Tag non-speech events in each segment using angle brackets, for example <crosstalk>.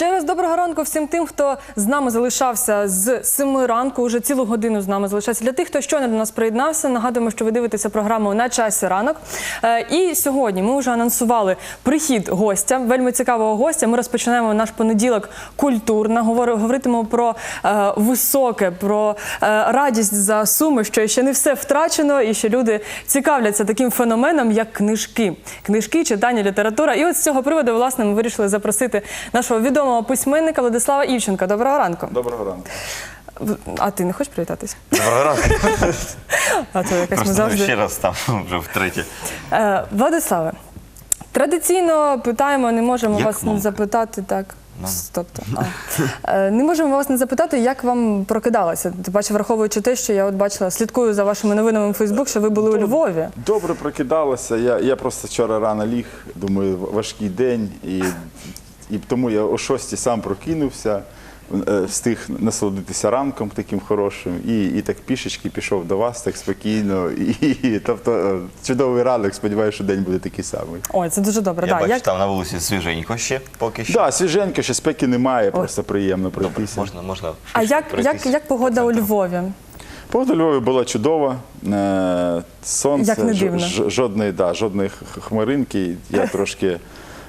Ще раз доброго ранку всім тим, хто з нами залишався з 7 ранку, уже цілу годину з нами залишався. Для тих, хто щойно до нас приєднався, нагадуємо, що ви дивитеся програму на часі ранок. Е, І сьогодні ми вже анонсували прихід гостя, вельми цікавого гостя. Ми розпочинаємо наш понеділок культурно. Говори- Говоритимемо про е, високе, про е, радість за суми, що ще не все втрачено, і що люди цікавляться таким феноменом, як книжки. Книжки, читання, література. І от з цього приводу, власне, ми вирішили запросити нашого відомого письменника Владислава Івченка. Доброго ранку. Доброго ранку. А ти не хочеш привітатися? Доброго ранку. <laughs> А то якось ми завжди. ще раз там <laughs> вже втретє. Е, Владиславе, традиційно питаємо, не можемо Як вас не запитати так. Тобто, а. Е, не можемо вас не запитати, як вам прокидалося. Ти бачиш, враховуючи те, що я от бачила, слідкую за вашими новинами в Фейсбук, що ви були у Львові. Добре прокидалася. Я, я просто вчора рано ліг, думаю, важкий день, і, і тому я о 6 сам прокинувся, е, встиг насолодитися ранком таким хорошим, і, і так пішечки пішов до вас так спокійно. І, і, тобто е, чудовий ранок, сподіваюся, що день буде такий самий. Ой, це дуже добре. Я да, бачу, як... там на вулиці свіженько ще поки що. Так, да, свіженько, ще спеки немає, просто приємно Добре, можна, можна. А як, як, як погода у. Львові? Погода у Львові була чудова. е, Сонце, Як не дивно. ж- жодної, да, жодної хмаринки. Я трошки.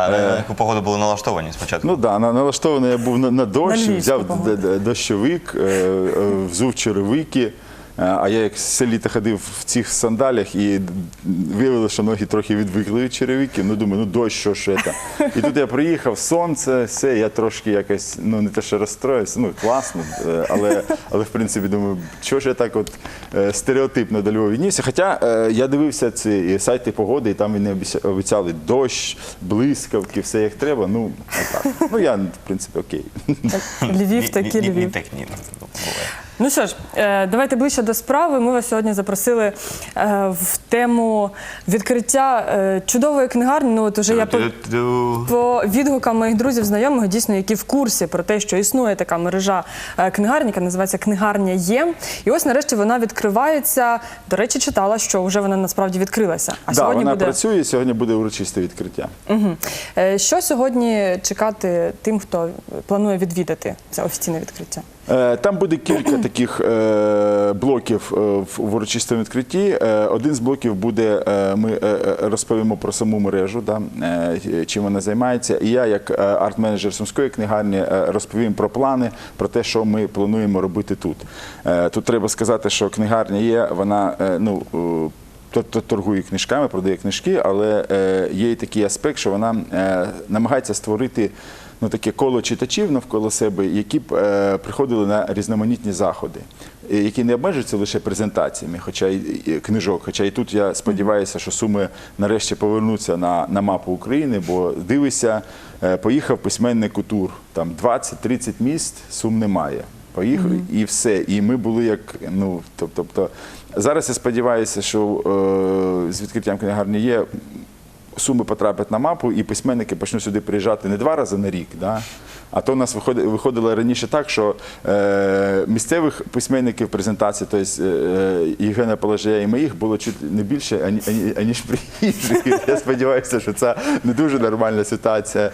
А на яку погоду були налаштовані спочатку? Ну так, да, на- налаштований я був на, на дощ, На взяв д- д- дощовик, е, е, взув черевики. Е, А я як все літо ходив в цих сандалях і виявилося, що ноги трохи відвикли від черевиків. Ну думаю, ну дощ, що ж це. І тут я приїхав, сонце, все, я трошки якось, ну не те, що розстроївся, ну класно, е, але, але в принципі думаю, чого ж я так от е, стереотипно до Львова віднісся. Хоча я дивився ці сайти погоди, і там вони обіця- обіцяли дощ, блискавки, все як треба. Ну, отак. Ну я, в принципі, окей. Львів Ні- таки ні- ні- Львів. Так, ні. ну, буває. Ну що ж, е, давайте ближче до справи. Ми вас сьогодні запросили е, в тему відкриття е, чудової книгарні. Ну, от уже я по, по відгукам моїх друзів, знайомих, дійсно, які в курсі про те, що існує така мережа книгарні, яка називається Книгарня Є. І ось нарешті вона відкривається. До речі, читала, що вже вона насправді відкрилася. А да, сьогодні вона буде працює, сьогодні буде урочисте відкриття. Угу. Що сьогодні чекати тим, хто планує відвідати це офіційне відкриття? Е, Там буде кілька <clears throat> таких е, блоків е, в урочистому відкритті. Один з блоків буде, ми розповімо про саму мережу, да, чим вона займається. І я, як арт-менеджер Сумської книгарні, розповім про плани, про те, що ми плануємо робити тут. Тут треба сказати, що книгарня є, вона ну. торгує книжками, продає книжки, але є і такий аспект, що вона намагається створити ну, таке коло читачів навколо себе, які б е, приходили на різноманітні заходи, е, які не обмежуються лише презентаціями, хоча й і книжок. Хоча і тут я сподіваюся, що суми нарешті повернуться на, на мапу України, бо дивися, е, поїхав письменник у тур, там 20-30 міст, сум немає. Поїхав і все. І ми були як ну тоб- тобто. Зараз я сподіваюся, що е, з відкриттям книгарні є. Суми потраплять на мапу, і письменники почнуть сюди приїжджати не два рази на рік. Да? А то у нас виходило раніше так, що е, місцевих письменників презентації, тобто Євгена Положея і моїх, було чуть не більше, ані, ані, аніж приїжджих. Я сподіваюся, що це не дуже нормальна ситуація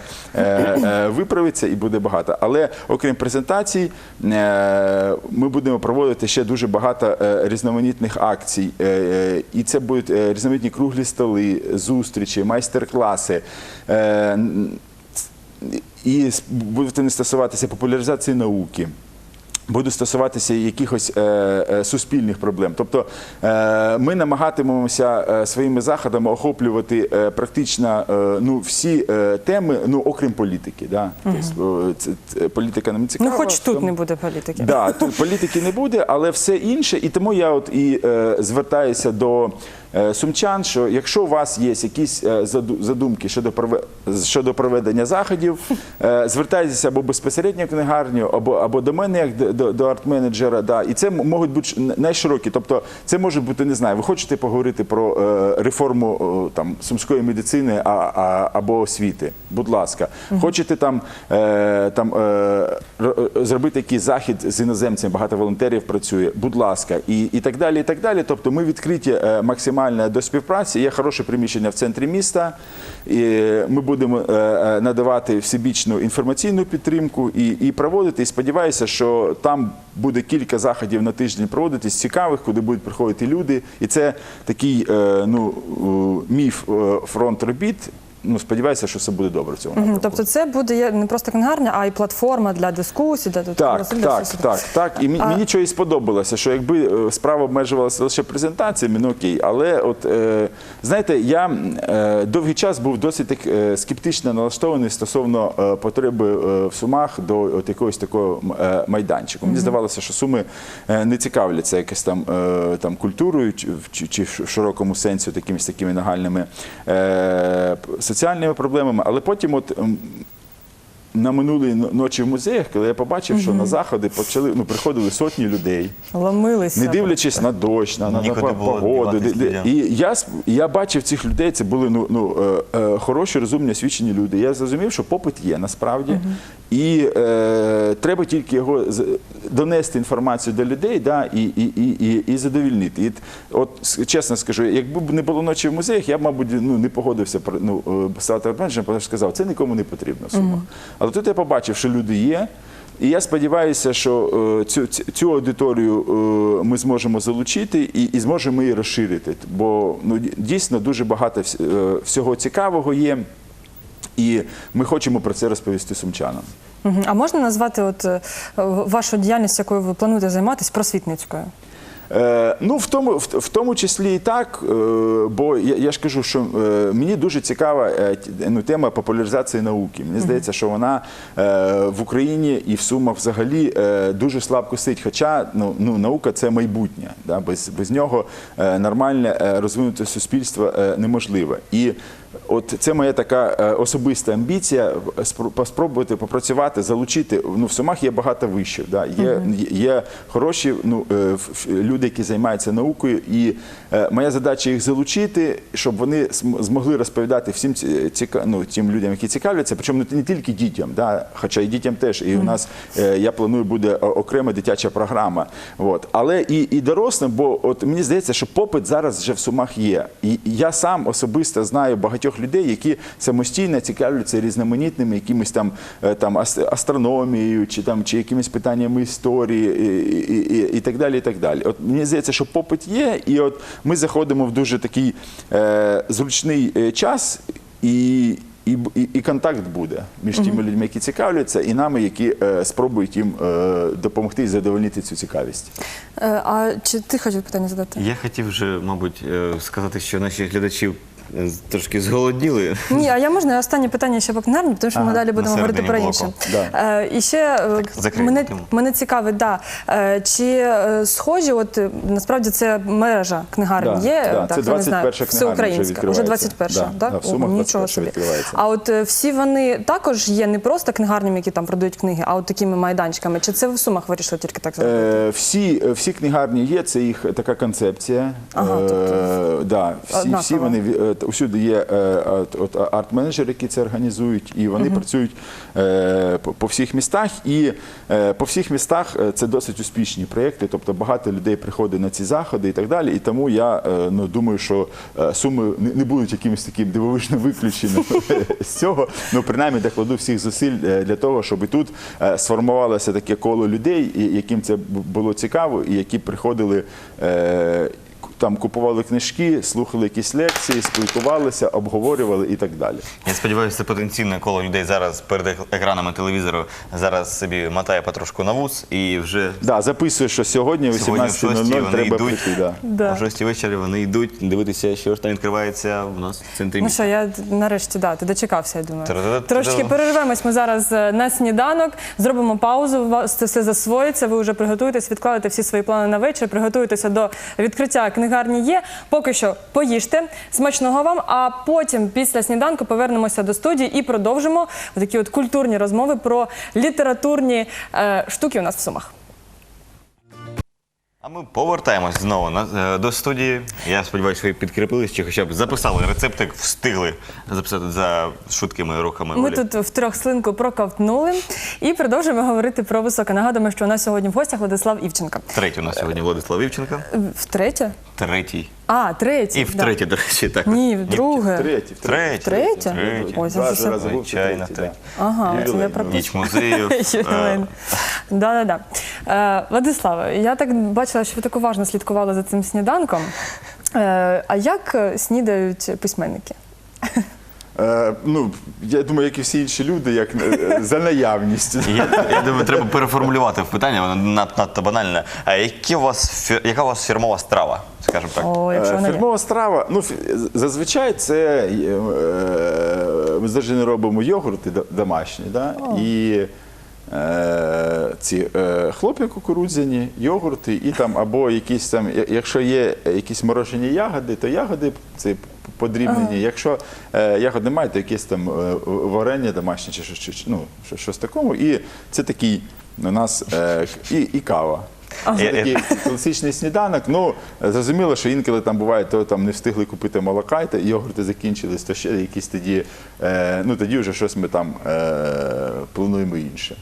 виправиться і буде багато. Але окрім презентацій, ми будемо проводити ще дуже багато різноманітних акцій. І це будуть різноманітні круглі столи, зустрічі, майстер-класи. Е, І будуть вони стосуватися популяризації науки. Будуть стосуватися якихось е, е, суспільних проблем. Тобто е, ми намагатимемося е, своїми заходами охоплювати е, практично е, ну, всі е, теми, ну окрім політики. Да? Тобто, е, це, це, політика нам не цікава. Ну, хоч тут тому- не буде політики. Да, тут політики не буде, але все інше. І тому я от і е, звертаюся до сумчан, що якщо у вас є якісь е, задумки щодо проведення заходів, е, звертайтеся або безпосередньо в книгарню, або, або до мене, як до, арт-менеджера. Да. І це можуть бути найширокі. Тобто, це може бути, не знаю, ви хочете поговорити про е, реформу там сумської медицини а, а, або освіти. Будь ласка, хочете там, е, е, е, зробити якийсь захід з іноземцями, багато волонтерів працює, будь ласка, і, і так далі. І так далі. Тобто ми відкриті е, максимально максимально до співпраці. Є хороше приміщення в центрі міста. І ми будемо е, е, надавати всебічну інформаційну підтримку і, і проводити. І сподіваюся, що там буде кілька заходів на тиждень проводитись цікавих, куди будуть приходити люди. І це такий е, ну, міф фронт робіт. Ну, сподіваюся, що все буде добре в цьому. Напрямку. Тобто це буде не просто книгарня, а й платформа для дискусій, для Так, для так, всього. так, так. І мені, мені чогось сподобалося, що якби е, справа обмежувалася лише презентаціями, ну окей. Але от е, знаєте, я е, довгий час був досить так е, скептично налаштований стосовно е, потреби е, в сумах до от якогось такого е, майданчику. Мені здавалося, що суми е, не цікавляться якось там, е, там культурою чи, чи, чи в широкому сенсі от якимись такими нагальними е, соціальними проблемами. Але потім, от на минулій ночі в музеях, коли я побачив, що на заходи почали ну приходили сотні людей, Ломилися. не дивлячись на дощ, на, на, на Нікуди було погоду. діватись Де- де- людям. І я я бачив цих людей. Це були ну, ну е, е, хороші, розумні, освічені люди. Я зрозумів, що попит є насправді, і е, треба тільки його з- донести інформацію до людей, да, і, і, і, і, і задовільнити. І, от чесно скажу, якби б не було ночі в музеях, я б, мабуть, ну не погодився ну, стати менеджером, тому що сказав, це нікому не потрібно. Сума. Але тут я побачив, що люди є. І я сподіваюся, що е, цю, цю- цю аудиторію е, ми зможемо залучити і, і зможемо її розширити. Бо ну, дійсно дуже багато е, всього цікавого є, і ми хочемо про це розповісти сумчанам. А можна назвати от е, вашу діяльність, якою ви плануєте займатися, просвітницькою? Е, ну, в тому, в, в тому числі і так, е, бо я, я ж кажу, що е, мені дуже цікава е, ну, тема популяризації науки. Мені здається, що вона е, в Україні і в Сумах взагалі е, дуже слабко сидить. Хоча ну, ну, наука це майбутнє. Да? Без, без нього е, нормальне е, розвинуте суспільство е, неможливе. І От це моя така е, особиста амбіція спро- поспробувати попрацювати, залучити. Ну в Сумах є багато вишів. Да? Є, є хороші ну, е, люди, які займаються наукою, і е, моя задача їх залучити, щоб вони змогли розповідати всім ціка, ну, тим людям, які цікавляться, причому не- тільки дітям, да? хоча і дітям теж. І у нас я планую буде окрема дитяча програма. От. Але і, і дорослим, бо от мені здається, що попит зараз вже в Сумах є. І я сам особисто знаю багатьох людей, які самостійно цікавляться різноманітними якимись там, е, там астрономією, чи там чи якимись питаннями історії і, і, і, і так далі. І так далі. От мені здається, що попит є, і от ми заходимо в дуже такий е, зручний е, час і. І, і, і контакт буде між тими людьми, які цікавляться, і нами, які е, спробують їм е, допомогти і задовольнити цю цікавість. Е, А чи ти хотів питання задати? Я хотів вже, мабуть, сказати, що наші глядачі трошки зголодніли. Ні, а я можна останнє питання ще по книгарні, тому що ми далі будемо говорити про інше. Да. Е, і ще е, закриємо мене, мене цікавить, да, е, чи е, схожі, от насправді це мережа книгарень Да, є, да, так, це хто не знає, 21-ша вже всеукраїнська, вже 21 Да, так? да, в Сумах Ого, нічого 21-ша собі. А от всі вони також є не просто книгарнями, які там продають книги, а от такими майданчиками. Чи це в Сумах вирішили тільки так зробити? Е, всі, всі книгарні є, це їх така концепція. Ага, е, да, всі, всі вони усюди є е, арт-менеджери, які це організують, і вони працюють е, по, всіх містах. І е, по всіх містах це досить успішні проєкти, тобто багато людей приходить на ці заходи і так далі. І тому я ну, думаю, що суми не, будуть якимось таким дивовижним виключенням з <laughs> цього. Ну, принаймні, докладу всіх зусиль для того, щоб і тут сформувалося таке коло людей, яким це було цікаво, і які приходили. Там купували книжки, слухали якісь лекції, спілкувалися, обговорювали і так далі. Я сподіваюся, це потенційне коло людей зараз перед екранами телевізору зараз собі мотає потрошку на вуз і вже Да, записую, що сьогодні сьогодні в 6 18.00 вони треба йдуть. прийти. Да. Да. О 6 вечора вони йдуть дивитися, що ж там відкривається у нас в центрі Ну міста. що, я нарешті да, ти дочекався, я думаю. Трошки перервемось ми зараз е, на сніданок, зробимо паузу. У вас це все засвоїться. Ви вже приготуєтесь, відкладете всі свої плани на вечір, приготуєтеся до відкриття книгарні є. Поки що поїжте смачного вам. А потім, після сніданку, повернемося до студії і продовжимо такі от культурні розмови про літературні е, штуки у нас в сумах. А ми повертаємось знову на, е, до студії. Я сподіваюся, ви підкріпились чи хоча б записали рецептик, встигли записати за швидкими рухами. Ми Олі. тут в трьох слинку проковтнули і продовжуємо говорити про високе. Нагадуємо, що у нас сьогодні в гостях Владислав Івченко. Третій у нас сьогодні Владислав Івченко. Втретє? Третій. А, третій. І да. втретє, до речі, так. Ні, вдруге. Третій, Третій. Третє? Третій. Ой, це Два рази був, Звичайно, третій, третій. Ага, це я пропустила. Ніч музеїв. <laughs> Ювілейний. Да-да-да. Е, Владиславе, я так бачила, що ви так уважно слідкували за цим сніданком. Е, а як е, снідають письменники? Е, ну, я думаю, як і всі інші люди, як е, за наявністю. Я, я думаю, треба переформулювати питання, воно над- надто банальне. А які у вас, фі- яка у вас фірмова страва, скажімо так? О, якщо Е, вона є. Фірмова страва. Ну, фі- зазвичай це е, е, ми завжди не робимо йогурти до- домашні, да? і е, ці е, хлоп'я кукурудзяні, йогурти, і там або якісь там, якщо є якісь морожені ягоди, то ягоди це подрібнені. Якщо е, ягод немає, то якесь там е, варення домашнє чи щось, ну, щось такому. І це такий у нас е, і, і кава. Це такий класичний сніданок. Ну зрозуміло, що інколи там буває, то там не встигли купити молока, і йогурти закінчились, то ще якісь тоді. Е, ну тоді вже щось ми там е, плануємо інше.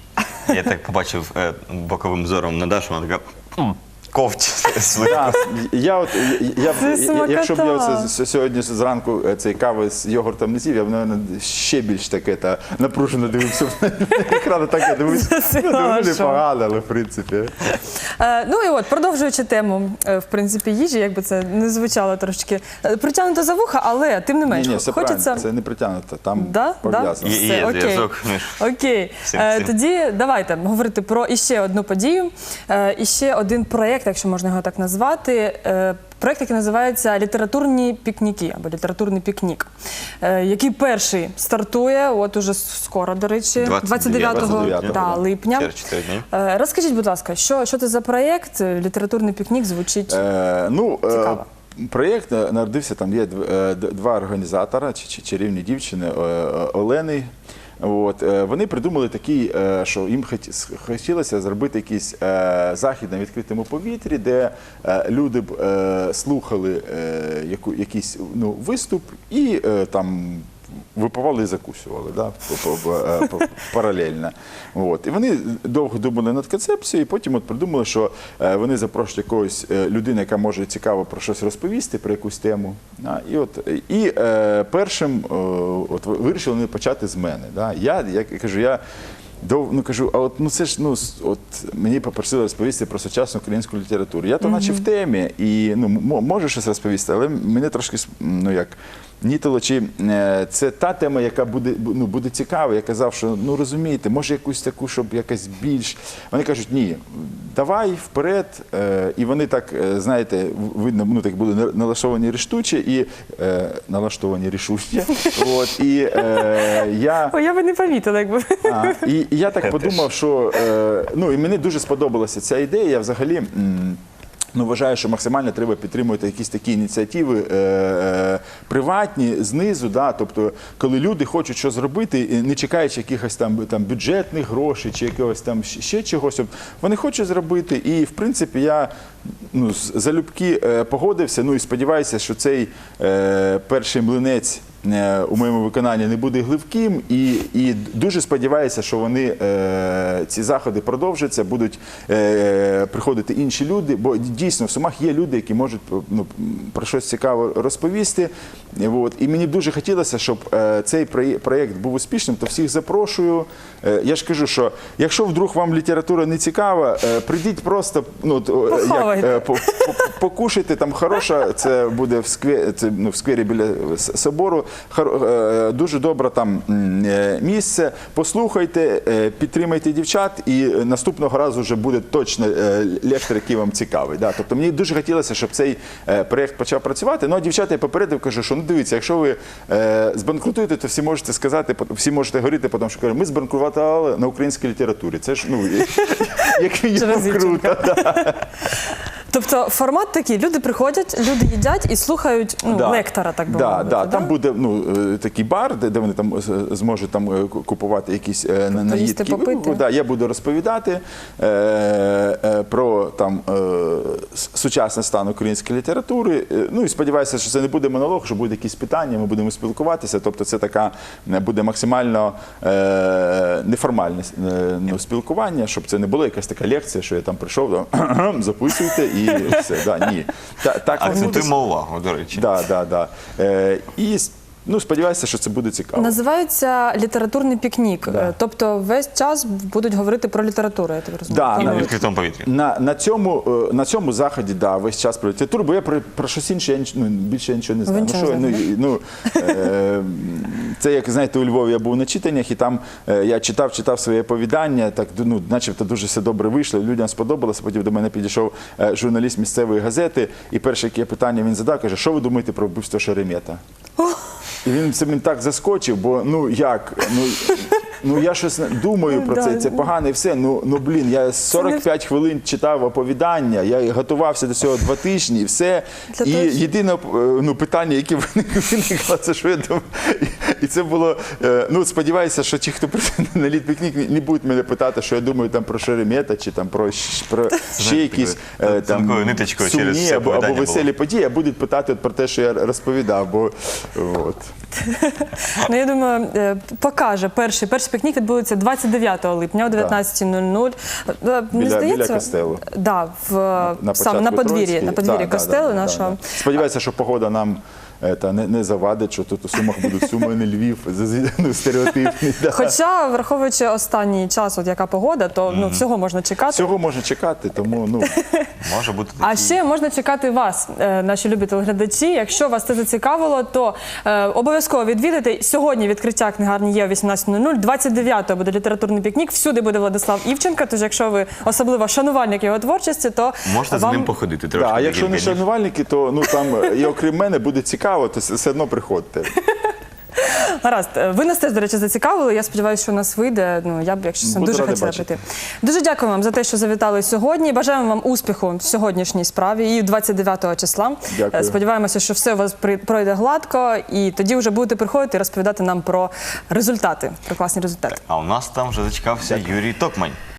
Я так побачив е, боковим зором на Дашу, вона така «М, <laughs> Так, я от я, Це я, якщо б я смакота. оце с- сьогодні зранку е, цей кави з йогуртом не з'їв, я б напевно, ще більш таке та напружено дивився на екран. <laughs> Так я дивився. Ну, думаю, Саша. непогано, але в принципі. Е, ну і от, продовжуючи тему, е, в принципі, їжі, якби це не звучало трошки е, притягнуто за вуха, але тим не Ні, менш, ні, все хочеться. правильно, це не притягнуто, там Да? Да? пов'язано. Є- Все, є окей. зв'язок між Окей. Е, всім. тоді давайте говорити про іще одну подію, е, іще один проєкт, якщо можна його так назвати. Е, Проєкт, який називається Літературні пікніки або літературний пікнік, е, який перший стартує, от уже скоро, до речі, 29, 29, да, липня. Через 4 дні. Е, Розкажіть, будь ласка, що, що це за проєкт? Літературний пікнік звучить. Е, ну, Цікаво. проєкт народився, там є два організатора, чарівні дівчини е, е, Олени. От, е, вони придумали такий, е, що їм хотілося зробити якийсь е, захід на відкритому повітрі, де люди б слухали якийсь ну, виступ і там випивали і закусували да, е, паралельно. От. І вони довго думали над концепцією, і потім от придумали, що е, вони запрошують якогось е, людину, яка може цікаво про щось розповісти, про якусь тему. Да, І, от, і е, першим е, от, вирішили вони почати з мене. Да. Я, я кажу, я Дов, ну кажу, а от ну це ж ну от мені попросили розповісти про сучасну українську літературу. Я то наче в темі і ну можу щось розповісти, але мене трошки ну як нітило, чи е, це та тема, яка буде ну, буде цікава. Я казав, що ну розумієте, може якусь таку, щоб якась більш. Вони кажуть, ні, давай вперед. Е, і вони так, е, знаєте, видно, ну так були на- налаштовані рішуче і е, налаштовані рішуче. <laughs> От і е, я. Ой, я би не помітила, якби. А, і, і я так <laughs> подумав, що е, ну і мені дуже сподобалася ця ідея. Я взагалі. м, Ну, вважаю, що максимально треба підтримувати якісь такі ініціативи е, е, приватні знизу. Да? Тобто, коли люди хочуть щось зробити, не чекаючи якихось там, там бюджетних грошей чи якогось там ще чогось, вони хочуть зробити. І в принципі я ну, залюбки е, погодився. Ну і сподіваюся, що цей е, перший млинець у моєму виконанні не буде гливким, і, і дуже сподіваюся, що вони е, ці заходи продовжаться, будуть е, приходити інші люди. Бо дійсно в Сумах є люди, які можуть ну, про щось цікаве розповісти. І От. І мені дуже хотілося, щоб е, цей проєкт був успішним, то всіх запрошую. Е, я ж кажу, що якщо вдруг вам література не цікава, е, прийдіть просто ну, як, Похавайте. е, по- по- покушайте там хороша, це буде в сквері, це, ну, в сквері біля собору. Е, Дуже добре там е, місце. Послухайте, е, підтримайте дівчат, і наступного разу вже буде точно лектор, який вам цікавий. Да. Тобто мені дуже хотілося, щоб цей проєкт почав працювати. Ну а дівчата я попередив, кажу, що ну дивіться, якщо ви збанкрутуєте, то всі можете сказати, всі можете говорити, тому що кажу, ми збанкрутували на українській літературі. Це ж ну <laughs> як круто. <laughs> Тобто формат такий: люди приходять, люди їдять і слухають ну, Да. лектора, так би да, мовити. да. Там буде ну, е, такий бар, де, де вони там е, зможуть там е, купувати якісь е, на- наїдки. попити. Ну, да, я буду розповідати е, е, про там е, с- сучасний стан української літератури. Е, Ну і сподіваюся, що це не буде монолог, що будуть якісь питання, ми будемо спілкуватися. Тобто, це така е, буде максимально е, неформальне е, ну, спілкування, щоб це не було якась така лекція, що я там прийшов, там, <clears throat> записуйте і все. Да, ні. Та, так. Акцентуємо увагу, до речі. Да, да, да. Е, і ну, сподіваюся, що це буде цікаво. Називається літературний пікнік. Да. Е, Тобто весь час будуть говорити про літературу, я так розумію. Да, Так? На навіть- відкритому повітрі. На, на, цьому, е, на цьому заході да, весь час про літературу, бо я про, про щось інше я ніч- ну, більше я нічого не знаю. нічого ну, не що, ну, і- ну, е, це як знаєте, у Львові я був на читаннях, і там е, я читав, читав своє оповідання, так ну, начебто дуже все добре вийшло, людям сподобалося. Потім до мене підійшов е, журналіст місцевої газети, і перше яке питання він задав, каже, що ви думаєте про вбивство Шеремета? І він це він так заскочив, бо ну як? Ну, ну я щось думаю про це, це погано і все. Ну, ну блін, я 45 хвилин читав оповідання, я готувався до цього два тижні, і все. І єдине е, ну, питання, яке <laughs> виникло, це що я думаю. І, це було. е, Ну, сподіваюся, що ті, хто прийде на літ пікнік, не- будуть мене питати, що я думаю там про Шеремета чи там про, про ще якісь е, там через сумні або, або веселі події, а будуть питати про те, що я розповідав. Бо от. <laughs> Ну, я думаю, е, покаже перший. Перший пікнік відбудеться 29 липня о 19.00. Е, Біля- біля костелу. Да, в, на подвір'ї, на подвір'ї Да, да, костелу да, нашого. да. Сподіваюся, що погода нам е, та, не, не завадить, що тут у Сумах будуть Суми, не Львів, ну, стереотипний. Да. Хоча, враховуючи останній час, от яка погода, то ну, всього можна чекати. Всього можна чекати, тому ну, <laughs> Може бути А ще можна чекати вас, е, наші любі телеглядачі. Якщо вас це зацікавило, то е, обов'язково відвідайте. Сьогодні відкриття книгарні є о 18.00, 29-го буде літературний пікнік. Всюди буде Владислав Івченка. Тож, якщо ви особливо шанувальник його творчості, то Можете з ним походити трошки. да, а якщо не шанувальники, то ну там е, і окрім мене буде цікаво, то все одно приходьте. <laughs> Гаразд, Е, ви нас теж, до речі, зацікавили. Я сподіваюся, що у нас вийде. Ну я б, якщо Буду дуже хотіла бачити. прийти. Дуже дякую вам за те, що завітали сьогодні. Бажаємо вам успіху в сьогоднішній справі і 29 числа. Дякую. Е, Сподіваємося, що все у вас пройде гладко, і тоді вже будете приходити і розповідати нам про результати, про класні результати. А у нас там вже зачекався Юрій Токмань.